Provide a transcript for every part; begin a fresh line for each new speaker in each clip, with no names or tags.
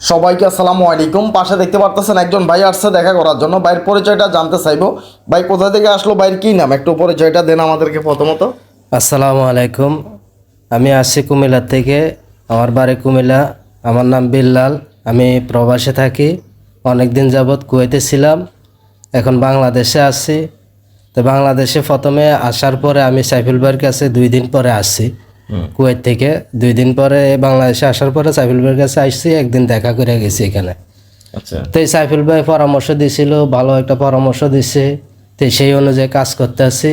সবাইকে আসসালামু আলাইকুম। পাশে দেখতে পারতেছেন একজন ভাই আসছে দেখা করার জন্য। ভাইয়ের পরিচয়টা জানতে চাইব। ভাই, কোথা থেকে আসলো? ভাইয়ের কী নাম? একটু পরিচয়টা দেন আমাদেরকে প্রথমত।
আসসালামু আলাইকুম। আমি আসছি কুমিল্লা থেকে। আমার বাড়ি কুমিল্লা। আমার নাম বিল্লাল। আমি প্রবাসে থাকি। অনেক দিন যাবৎ কুয়েতে ছিলাম। এখন বাংলাদেশে আসছি তো বাংলাদেশে প্রথমে আসার পরে আমি সাইফুল ভাইয়ের কাছে দুই দিন পরে আসছি। কুয়েত থেকে দুই দিন পরে বাংলাদেশে আসার পরে সাইফুল ভাইয়ের কাছে আসছি একদিন দেখা করে গেছি এখানে।
আচ্ছা।
তো এই সাইফুল ভাই পরামর্শ দিছিল ভালো একটা পরামর্শ দিছে। তো সেই অনুযায়ী কাজ করতে আসছি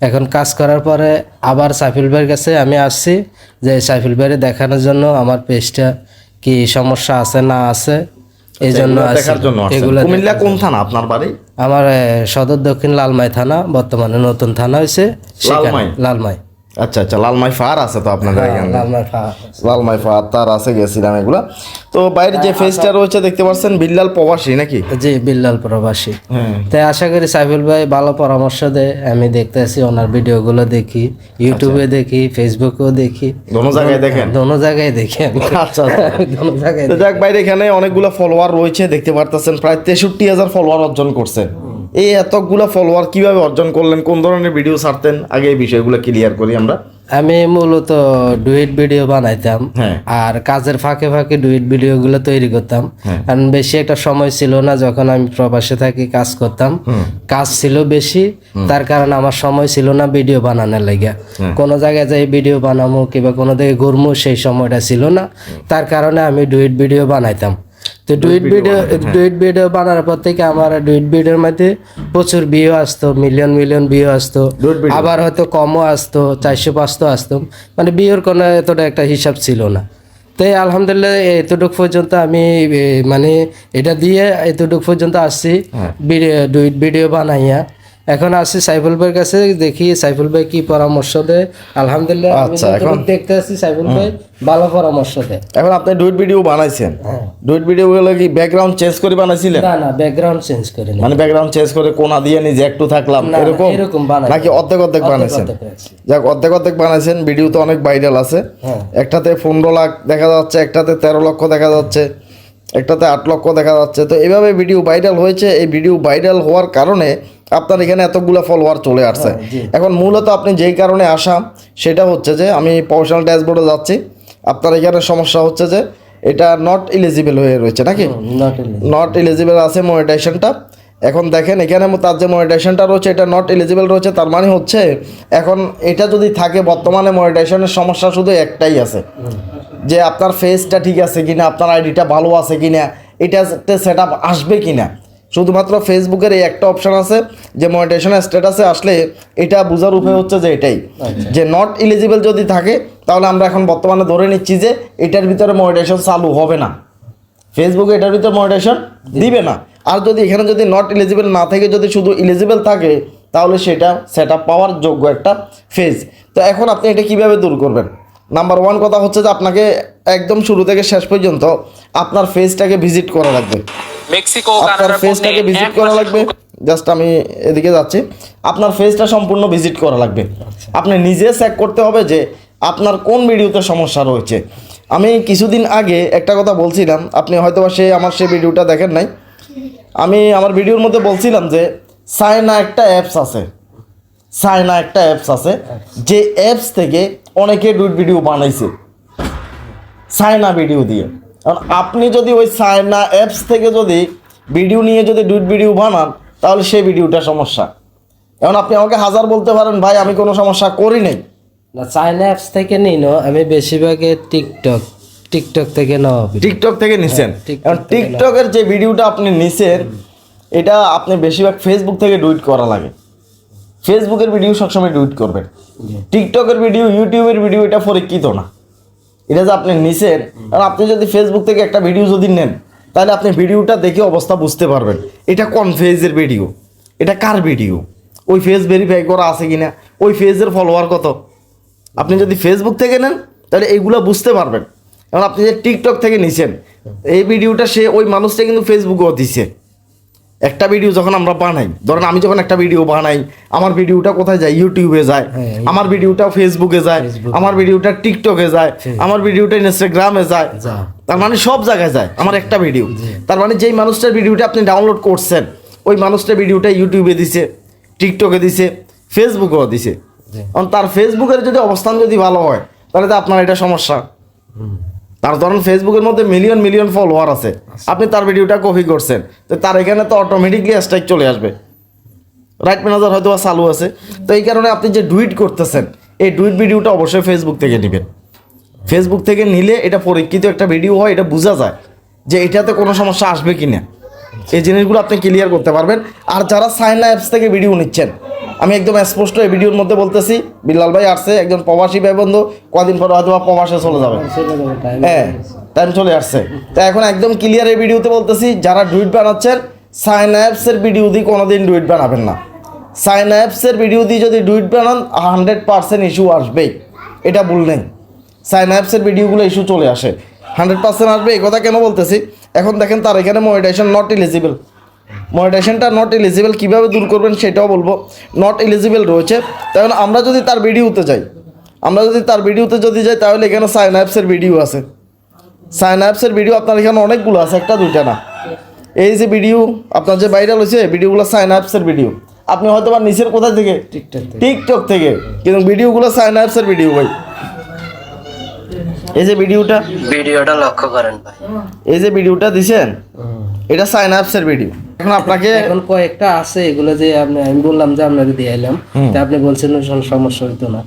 এখন কাজ করার পরে আবার সাইফুল ভাইয়ের কাছে আমি আসছি যে সাইফুল ভাইয়ের দেখানোর জন্য আমার পেজটা কি সমস্যা আছে না আছে? এই জন্য। এগুলো
কুমিল্লা কোন থানা আপনার বাড়ি?
আমার সদর দক্ষিণ লালমাই থানা বর্তমানে নতুন থানা হয়েছে সেখানে
লালমাই?
লালমাই।
আচ্ছা আচ্ছা লালমাই ফার আছে তো আপনাদের এখানে?
লালমাই
ফার তার আছে গেছিলাম এগুলা। তো বাইরে যে ফেসটা রয়েছে দেখতে পাচ্ছেন বিল্লাল প্রবাসী নাকি?
জি বিল্লাল প্রবাসী।
হ্যাঁ।
তাই আশা করি সাইফুল ভাই ভালো পরামর্শ দেয়। আমি দেখতেছি ওনার ভিডিওগুলো দেখি ইউটিউবে দেখি ফেসবুকেও দেখি।
দোনো জায়গায় দেখেন?
দোনো জায়গায় দেখি
আচ্ছা আচ্ছা।
দোনো জায়গায়
যাক বাইরে এখানে অনেকগুলো ফলোয়ার রয়েছে দেখতে পারতেছেন প্রায় তেষট্টি হাজার ফলোয়ার অর্জন করছেন এই এতগুলো ফলোয়ার কীভাবে অর্জন করলেন? কোন ধরনের ভিডিও ছাড়তেন? আগে এই বিষয়গুলো ক্লিয়ার করি আমরা।
আমি মূলত ডুইট ভিডিও বানাইতাম
হ্যাঁ।
আর কাজের ফাঁকে ফাঁকে ডুইট ভিডিওগুলো তৈরি করতাম।
হ্যাঁ।
কারণ বেশি একটা সময় ছিল না যখন আমি প্রবাসে থাকি কাজ করতাম। কাজ ছিল বেশি তার কারণে আমার সময় ছিল না ভিডিও বানানোর লাগে।
হ্যাঁ।
কোনো জায়গায় যাই ভিডিও বানাবো কিংবা কোনো দিকে ঘুরবো সেই সময়টা ছিল না। তার কারণে আমি ডুইট ভিডিও বানাইতাম। তো ভিডিও ডুইট ভিডিও বানানোর পর থেকে আমার ডুইট ভিডিওর মধ্যে প্রচুর ভিউ আসতো মিলিয়ন মিলিয়ন ভিউ আসতো। আবার হয়তো কমও আসতো চারশো পাঁচশো আসতো। মানে বিয়ের কোনো এতটা একটা হিসাব ছিল না। তাই আলহামদুলিল্লাহ এতটুকু পর্যন্ত আমি মানে এটা দিয়ে এতটুকু পর্যন্ত আসছি। ভিডিও- ডুইট ভিডিও বানাইয়া। এখন আসছি সাইফুল ভাইয়ের কাছে দেখি সাইফুল ভাই কি পরামর্শ দেয়। আলহামদুলিল্লাহ
আচ্ছা,
যতটুকু দেখতে আসছি সাইফুল ভাই ভালো পরামর্শ দেয়।
এখন আপনি ডুইট ভিডিও বানাইছেন।
হ্যাঁ।
ডুইট ভিডিওগুলো কি ব্যাকগ্রাউন্ড চেঞ্জ করে বানাইছিলেন?
না না ব্যাকগ্রাউন্ড চেঞ্জ করে
মানে ব্যাকগ্রাউন্ড চেঞ্জ করে কোনা দিয়ে নিজে একটু থাকলাম এরকম?
এরকম বানাই
নাকি অর্ধেক অর্ধেক বানাইছেন। যাক অর্ধেক অর্ধেক বানাইছেন ভিডিও তো অনেক ভাইরাল আছে।
হ্যাঁ।
একটাতে পনেরো লাখ দেখা যাচ্ছে একটাতে তেরো লক্ষ দেখা যাচ্ছে একটাতে আট লক্ষ দেখা যাচ্ছে। তো এইভাবে ভিডিও ভাইরাল হয়েছে। এই ভিডিও ভাইরাল হওয়ার কারণে আপনার এখানে এতগুলো ফলোয়ার চলে আসছে। এখন মূলত আপনি যেই কারণে আসা সেটা হচ্ছে যে আমি প্রফেশনাল ড্যাশবোর্ডে যাচ্ছি। আপনার এখানে সমস্যা হচ্ছে যে এটা নট এলিজিবল হয়ে রয়েছে নাকি? নট এলিজিবল আছে মনিটাইজেশনটা এখন দেখেন এখানে তার যে মনিটাইজেশনটা রয়েছে এটা নট এলিজিবল রয়েছে তার মানে হচ্ছে এখন এটা যদি থাকে বর্তমানে মনিটাইজেশনের সমস্যা শুধু একটাই আছে। যে আপনার ফেসটা ঠিক আছে কিনা আপনার আইডিটা ভালো আছে কিনা এটাতে সেট আপ আসবে কিনা। শুধুমাত্র ফেসবুকের এই একটা অপশন আছে যে মনিটাইজেশনের স্ট্যাটাসে আসলে এটা বোঝার উপায় হচ্ছে যে এটাই। যে নট এলিজিবল যদি থাকে তাহলে আমরা এখন বর্তমানে ধরে নিচ্ছি যে এটার ভিতরে মনিটাইজেশন চালু হবে না। ফেসবুকে এটার ভিতরে মনিটাইজেশন দিবে না। আর যদি এখানে যদি নট এলিজিবল না থেকে যদি শুধু এলিজিবল থাকে তাহলে সেটা সেট আপ পাওয়ার যোগ্য একটা ফেজ তো এখন আপনি এটা কীভাবে দূর করবেন? নাম্বার ওয়ান কথা হচ্ছে যে আপনাকে একদম শুরু থেকে শেষ পর্যন্ত আপনার ফেজটাকে ভিজিট করা লাগবে।
মেক্সিকো
আপনার ফেসটাকে ভিজিট করা লাগবে। জাস্ট আমি এদিকে যাচ্ছি। আপনার ফেসটা সম্পূর্ণ ভিজিট করা লাগবে। আপনি নিজে চেক করতে হবে যে আপনার কোন ভিডিওতে সমস্যা রয়েছে। আমি কিছুদিন আগে একটা কথা বলছিলাম আপনি হয়তো বা সে আমার সেই ভিডিওটা দেখেন নাই। আমি আমার ভিডিওর মধ্যে বলছিলাম যে সায়না একটা অ্যাপস আছে। সায়না একটা অ্যাপস আছে। যে অ্যাপস থেকে অনেকে ডুইট ভিডিও বানাইছে। সাইনা ভিডিও দিয়ে। কারণ আপনি যদি ওই সাইনা অ্যাপস থেকে যদি ভিডিও নিয়ে যদি ডুইট ভিডিও বানান তাহলে সেই ভিডিওটা সমস্যা। এখন আপনি আমাকে হাজার বলতে পারেন ভাই আমি কোনো সমস্যা করি নাই।
না চাইনা অ্যাপস থেকে নিই না। আমি বেশিরভাগে টিকটক টিকটক থেকে নেওয়া
টিকটক থেকে নিছেন?
TikTok
এখন টিকটকের যে ভিডিওটা আপনি নিছেন এটা আপনি বেশিরভাগ ফেসবুক থেকে ডুইট করা লাগে। ফেসবুকের ভিডিও সবসময় ডুইট করবেন। টিকটকের ভিডিও, ইউটিউবের ভিডিও, এটা পরীক্ষিত না। এটা যে আপনি নিছেন, আর আপনি যদি ফেসবুক থেকে একটা ভিডিও যদি নেন, তাহলে আপনি ভিডিওটা দেখে অবস্থা বুঝতে পারবেন। এটা কোন ফেজের ভিডিও? এটা কার ভিডিও? ওই ফেজ ভেরিফাই করা আছে কি না ওই ফেজের ফলোয়ার কত? আপনি যদি ফেসবুক থেকে নেন, তাহলে এইগুলো বুঝতে পারবেন। এবং আপনি যে টিকটক থেকে নিছেন, এই ভিডিওটা সে, ওই মানুষটা কিন্তু ফেসবুকেও দিছে। একটা ভিডিও যখন আমরা বানাই ধরেন আমি যখন একটা ভিডিও বানাই আমার ভিডিওটা কোথায় যায়? ইউটিউবে যায়।
হ্যাঁ,
আমার ভিডিওটা ফেসবুকে যায়। আমার ভিডিওটা টিকটকে যায়। আমার ভিডিওটা ইনস্টাগ্রামে যায়। তার মানে সব জায়গায় যায় আমার একটা ভিডিও তার মানে যেই মানুষটার ভিডিওটা আপনি ডাউনলোড করছেন ওই মানুষটার ভিডিওটা ইউটিউবে দিছে টিকটকে দিছে ফেসবুকেও দিছে। কারণ তার ফেসবুকের যদি অবস্থান যদি ভালো হয় তাহলে তো আপনার এটা সমস্যা। তার ধরুন ফেসবুকের মধ্যে মিলিয়ন মিলিয়ন ফলোয়ার আছে। আপনি তার ভিডিওটা কপি করছেন তো তার এখানে তো অটোমেটিকলি স্ট্রাইক চলে আসবে। রাইট ম্যানেজার হয়তো বা চালু আছে। তো এই কারণে আপনি যে ডুইট করতেছেন এই ডুইট ভিডিওটা অবশ্যই ফেসবুক থেকে নেবেন। ফেসবুক থেকে নিলে এটা পরীক্ষিত একটা ভিডিও হয় এটা বোঝা যায় যে এটাতে কোনো সমস্যা আসবে কি না এই জিনিসগুলো আপনি ক্লিয়ার করতে পারবেন। আর যারা সাইনা অ্যাপস থেকে ভিডিও নিচ্ছেন আমি একদম স্পষ্ট এই ভিডিওর মধ্যে বলতেছি বিল্লাল ভাই আসছে একজন প্রবাসী ভাই বন্ধু কদিন পর হয়তো প্রবাসে চলে যাবে। হ্যাঁ টাইম চলে আসছে। তো এখন একদম ক্লিয়ার এই ভিডিওতে বলতেছি যারা ডুইট বানাচ্ছেন সাইন অ্যাপসের ভিডিও দিয়ে কোনোদিন ডুইট বানাবেন না। সাইন অ্যাপসের ভিডিও দিয়ে যদি ডুইট বানান হান্ড্রেড পার্সেন্ট ইস্যু আসবেই। এটা ভুল নেই। সাইন অ্যাপসের ভিডিওগুলো ইস্যু চলে আসে। হান্ড্রেড পার্সেন্ট আসবে এই কথা কেন বলতেছি? এখন দেখেন তার এখানে মনিটাইজেশন নট এলিজিবল মনিটাইজেশনটা নট এলিজিবল কীভাবে দূর করবেন সেটাও বলব। নট এলিজিবল রয়েছে। তাহলে আমরা যদি তার ভিডিওতে যাই আমরা যদি তার ভিডিওতে যদি যাই তাহলে এখানে সাইন অ্যাপসের ভিডিও আছে। সাইন অ্যাপসের ভিডিও আপনার এখানে অনেকগুলো আছে একটা দুইটা না। এই যে ভিডিও আপনার যে ভাইরাল হয়েছে ভিডিওগুলো সাইন অ্যাপসের ভিডিও আপনি হয়তো বা নিচের কোথা থেকে?
টিকটক থেকে।
টিকটক থেকে। কিন্তু ভিডিওগুলো সাইন অ্যাপসের ভিডিও ভাই। এই যে ভিডিওটা?
ভিডিওটা লক্ষ্য করেন ভাই।
এই যে ভিডিওটা দিছেন? এটা সাইন অ্যাপসের ভিডিও। এখন আপনাকে
এখন কয়েকটা আছে এগুলো যে আপনি আমি বললাম যে আপনাকে দিয়ে এলাম তা আপনি বলছেন সমস্যা হইতো না।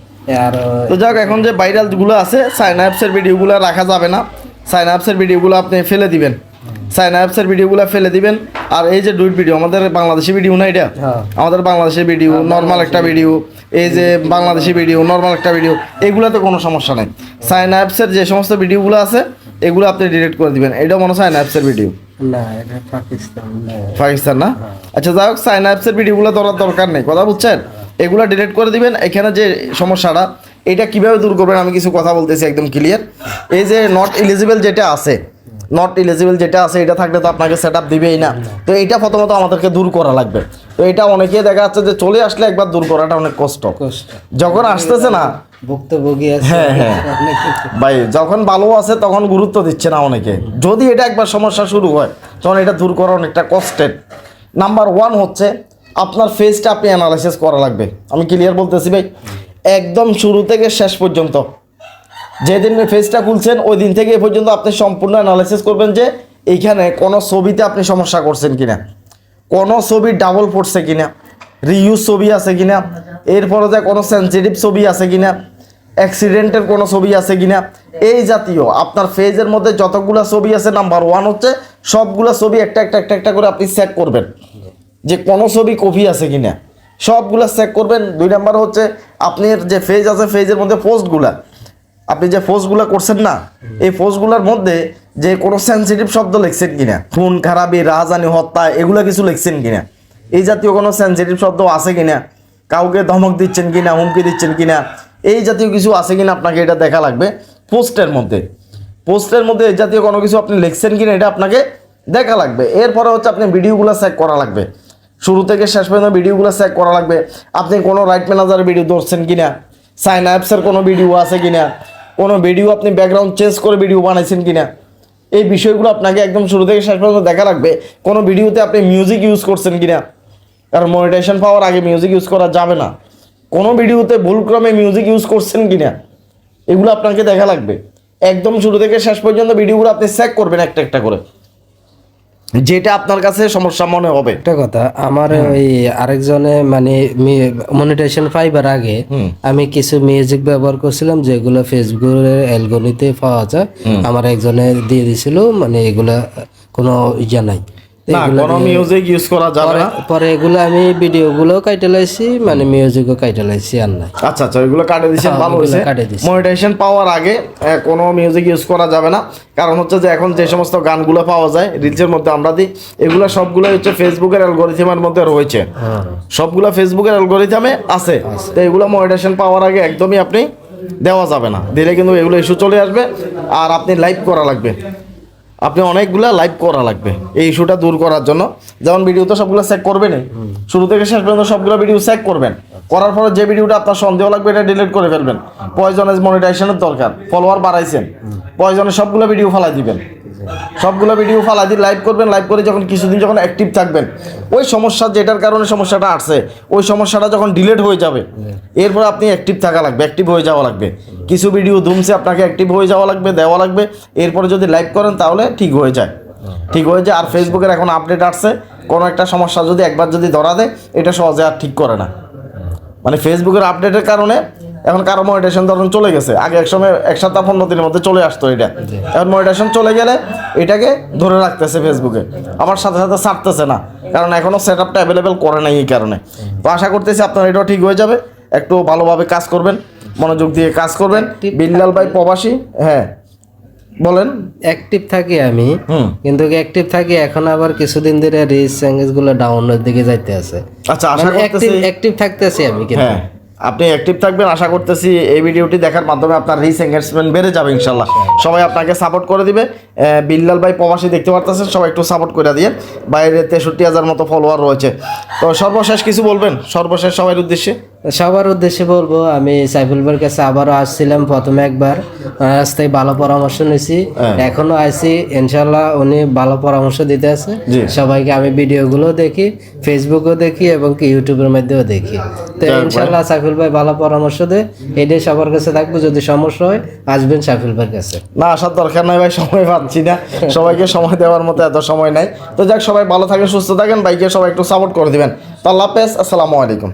আর
তো যাক এখন যে ভাইরালগুলো আছে সাইন অ্যাপসের ভিডিওগুলো রাখা যাবে না। সাইন অ্যাপসের ভিডিওগুলো আপনি ফেলে দিবেন। সাইন অ্যাপসের ভিডিওগুলো ফেলে দিবেন। আর এই যে ডুইট ভিডিও আমাদের বাংলাদেশি ভিডিও না এটা?
হ্যাঁ।
আমাদের বাংলাদেশের ভিডিও নর্মাল একটা ভিডিও। এই যে বাংলাদেশি ভিডিও নর্মাল একটা ভিডিও এগুলোতে কোনো সমস্যা নেই। সাইন অ্যাপসের যে সমস্ত ভিডিওগুলো আছে এগুলো আপনি ডিলিট করে দিবেন। এটাও মনে হয় সাইন অ্যাপসের ভিডিও
পাকিস্তান না।
পাকিস্তান না? আচ্ছা যাই হোক সাইন অ্যাপসের ভিডিওগুলো ধরার দরকার নেই। কথা বুঝছেন? এগুলো ডিলিট করে দিবেন। এখানে যে সমস্যাটা এটা কীভাবে দূর করবেন আমি কিছু কথা বলতেছি একদম ক্লিয়ার এই যে নট এলিজিবল যেটা আছে নট এলিজিবল যেটা আছে এটা থাকলে তো আপনাকে সেট আপ দিবেই না। তো এইটা প্রথমত আমাদেরকে দূর করা লাগবে। তো এটা অনেকেই দেখা যাচ্ছে যে চলে আসলে একবার দূর করাটা অনেক কষ্ট।
কষ্ট।
যখন আসতেছে না
ভুক্তভোগী আছে।
হ্যাঁ, হ্যাঁ। ভাই যখন ভালো আছে তখন গুরুত্ব দিচ্ছে না অনেকে। যদি এটা একবার সমস্যা শুরু হয় তখন এটা দূর করা অনেকটা কষ্টের। নাম্বার ওয়ান হচ্ছে আপনার ফেসটা আপনি অ্যানালাইসিস করা লাগবে। আমি ক্লিয়ার বলতেছি ভাই একদম শুরু থেকে শেষ পর্যন্ত যেদিন ফেসটা খুলছেন ওই দিন থেকে এ পর্যন্ত আপনি সম্পূর্ণ অ্যানালাইসিস করবেন যে এইখানে কোনো ছবিতে আপনি সমস্যা করছেন কিনা। কোনো ছবি ডাবল পড়ছে কিনা রিউজ ছবি আছে কিনা, এরপরে যে কোনো সেন্সিটিভ ছবি আছে কিনা অ্যাক্সিডেন্টের কোনো ছবি আছে কিনা, এই জাতীয় আপনার ফেজের মধ্যে যতগুলো ছবি আছে নাম্বার ওয়ান হচ্ছে সবগুলো ছবি একটা একটা একটা একটা করে আপনি চেক করবেন যে কোনো ছবি কপি আছে কিনা। সবগুলো চেক করবেন। দুই নাম্বার হচ্ছে আপনার যে ফেজ আছে ফেজের মধ্যে পোস্টগুলা আপনি যে পোস্টগুলো করছেন না, এই পোস্টগুলোর মধ্যে যে কোনো সেন্সিটিভ শব্দ লিখছেন কিনা, খুন, খারাপি, রাহাজানি, হত্যা, এগুলো কিছু লিখছেন কিনা, এই জাতীয় কোনো সেন্সিটিভ শব্দ আছে কিনা, কাউকে ধমক দিচ্ছেন কিনা, হুমকি দিচ্ছেন কিনা, এই জাতীয় কিছু আছে কিনা আপনাকে এটা দেখা লাগবে পোস্টের মধ্যে। পোস্টের মধ্যে এই জাতীয় কোনো কিছু আপনি লিখছেন কিনা এটা আপনাকে দেখা লাগবে। এরপরে হচ্ছে আপনি ভিডিওগুলো চেক করা লাগবে। শুরু থেকে শেষ পর্যন্ত ভিডিওগুলো চেক করা লাগবে। আপনি কোনো রাইট ম্যানেজারের ভিডিও ধরছেন কিনা সাইন অ্যাপসের কোনো ভিডিও আছে কিনা কোনো ভিডিও আপনি ব্যাকগ্রাউন্ড চেঞ্জ করে ভিডিও বানাইছেন কিনা? এই বিষয়গুলো আপনাকে একদম শুরু থেকে শেষ পর্যন্ত দেখা লাগবে। কোনো ভিডিওতে আপনি মিউজিক ইউজ করছেন কি না কারণ মনিটেশন পাওয়ার আগে মিউজিক ইউজ করা যাবে না। কোনো ভিডিওতে ভুলক্রমে মিউজিক ইউজ করছেন কি না এগুলো আপনাকে দেখা লাগবে। একদম শুরু থেকে শেষ পর্যন্ত ভিডিওগুলো আপনি চেক করবেন একটা একটা করে। যেটা আপনার কাছে সমস্যা মনে হবে।
একটা কথা আমার ওই আরেকজনে মানে মনিটেশন ফাইবার আগে আমি কিছু মিউজিক ব্যবহার করছিলাম যেগুলো ফেসবুকের অ্যালগনিতে পাওয়া যায় আমার একজনে দিয়ে দিছিল মানে এগুলা কোনো ইয়া নাই।
না কোনো মিউজিক ইউজ করা যাবে না।
পরে- এগুলো আমি ভিডিও গুলো লাইছি মানে মিউজিকও লাইছি আর
আচ্ছা আচ্ছা কাটে দিয়েছেন
হ্যাঁ,
ভালো হয়েছে। পাওয়ার আগে কোনো মিউজিক ইউজ করা যাবে না। কারণ হচ্ছে যে এখন যে সমস্ত গানগুলো পাওয়া যায় রিলসের মধ্যে আমরা দিই এগুলো সবগুলো হচ্ছে ফেসবুকের অ্যালগোরিথমের মধ্যে রয়েছে। সবগুলো ফেসবুকের অ্যালগোরিথমে আছে। তো এগুলো মনিটেশন পাওয়ার আগে একদমই আপনি দেওয়া যাবে না। দিলে কিন্তু এগুলো ইস্যু চলে আসবে আর আপনি লাইভ করা লাগবে। আপনি অনেকগুলা লাইভ করা লাগবে। এই ইস্যুটা দূর করার জন্য। যেমন ভিডিও তো সবগুলো চেক করবেনই। শুরু থেকে শেষ পর্যন্ত সবগুলো ভিডিও চেক করবেন। করার পরে যে ভিডিওটা আপনার সন্দেহ লাগবে, এটা ডিলিট করে ফেলবেন। পয়জনের মনিটাইজেশনের দরকার। ফলোয়ার বাড়াইছেন। পয়জনের সবগুলো ভিডিও ফেলাই দিবেন। সবগুলো ভিডিও ফালাই দিয়ে লাইভ করবেন লাইভ করে যখন কিছুদিন যখন অ্যাক্টিভ থাকবেন, ওই সমস্যা যেটার কারণে সমস্যাটা আসছে, ওই সমস্যাটা যখন ডিলেট হয়ে যাবে, এরপর আপনি অ্যাক্টিভ থাকা লাগবে অ্যাক্টিভ হয়ে যাওয়া লাগবে। কিছু ভিডিও ধুমছে আপনাকে অ্যাক্টিভ হয়ে যাওয়া লাগবে, দেওয়া লাগবে, এরপরে যদি লাইভ করেন তাহলে ঠিক হয়ে যায়। ঠিক হয়ে যায়, আর ফেসবুকের এখন আপডেট আসছে, কোনো একটা সমস্যা যদি একবার যদি ধরা দেয়, এটা সহজে আর ঠিক করে না। মানে ফেসবুকের আপডেটের কারণে এখন কারও মনিটেশন ধরুন চলে গেছে আগে এক সময় এক সপ্তাহ পনেরো দিনের মধ্যে চলে আসতো এটা। এখন মনিটেশন চলে গেলে এটাকে ধরে রাখতেছে ফেসবুকে আমার সাথে সাথে ছাড়তেছে না কারণ এখনও সেট আপটা অ্যাভেলেবেল করে নাই এই কারণে। তো আশা করতেছি আপনার এটাও ঠিক হয়ে যাবে একটু ভালোভাবে কাজ করবেন মনোযোগ দিয়ে কাজ করবেন। বিল্লাল ভাই প্রবাসী হ্যাঁ বলেন।
অ্যাক্টিভ থাকি আমি কিন্তু অ্যাক্টিভ থাকি এখন আবার কিছুদিন ধরে রিচ চ্যাঙ্গেজগুলো ডাউনের দিকে যাইতে আছে।
আচ্ছা
অ্যাক্টিভ অ্যাক্টিভ থাকতেছি আমি কিন্তু।
হ্যাঁ। আপনি অ্যাক্টিভ থাকবেন, আশা করতেছি এই ভিডিওটি দেখার মাধ্যমে আপনার রিস এঙ্গেজমেন্ট বেড়ে যাবে ইনশাল্লাহ। সবাই আপনাকে সাপোর্ট করে দিবে। বিল্লাল ভাই প্রবাসী দেখতে পারতেছেন, সবাই একটু সাপোর্ট করে দিয়ে বাইরে তেষট্টি হাজার মতো ফলোয়ার রয়েছে। তো সর্বশেষ কিছু বলবেন? সর্বশেষ সবাই উদ্দেশ্যে।
সবার উদ্দেশ্যে বলব আমি সাইফুল ভাইয়ের কাছে আবারও আসছিলাম প্রথমে একবার। ওনার কাছ থেকে ভালো পরামর্শ নিয়েছি।
হ্যাঁ।
এখনও আইছি ইনশাল্লাহ উনি ভালো পরামর্শ দিতে আছে। সবাইকে আমি ভিডিওগুলো দেখি ফেসবুকও দেখি এবং কি ইউটিউবের মধ্যেও দেখি। তো। ইনশাল্লাহ সাইফুল ভাই ভালো পরামর্শ দেয় এটাই সবার কাছে থাকব যদি সমস্যা হয় আসবেন সাইফুল ভাইয়ের কাছে।
না আসার দরকার নাই ভাই সময় পাচ্ছি না। সবাইকে সময় দেওয়ার মতো এত সময় নাই। তো যাক সবাই ভালো থাকেন সুস্থ থাকেন। বাইকে সবাই একটু সাপোর্ট করে দিবেন। তো আল্লাহ হাফেজ আসসালামু আলাইকুম।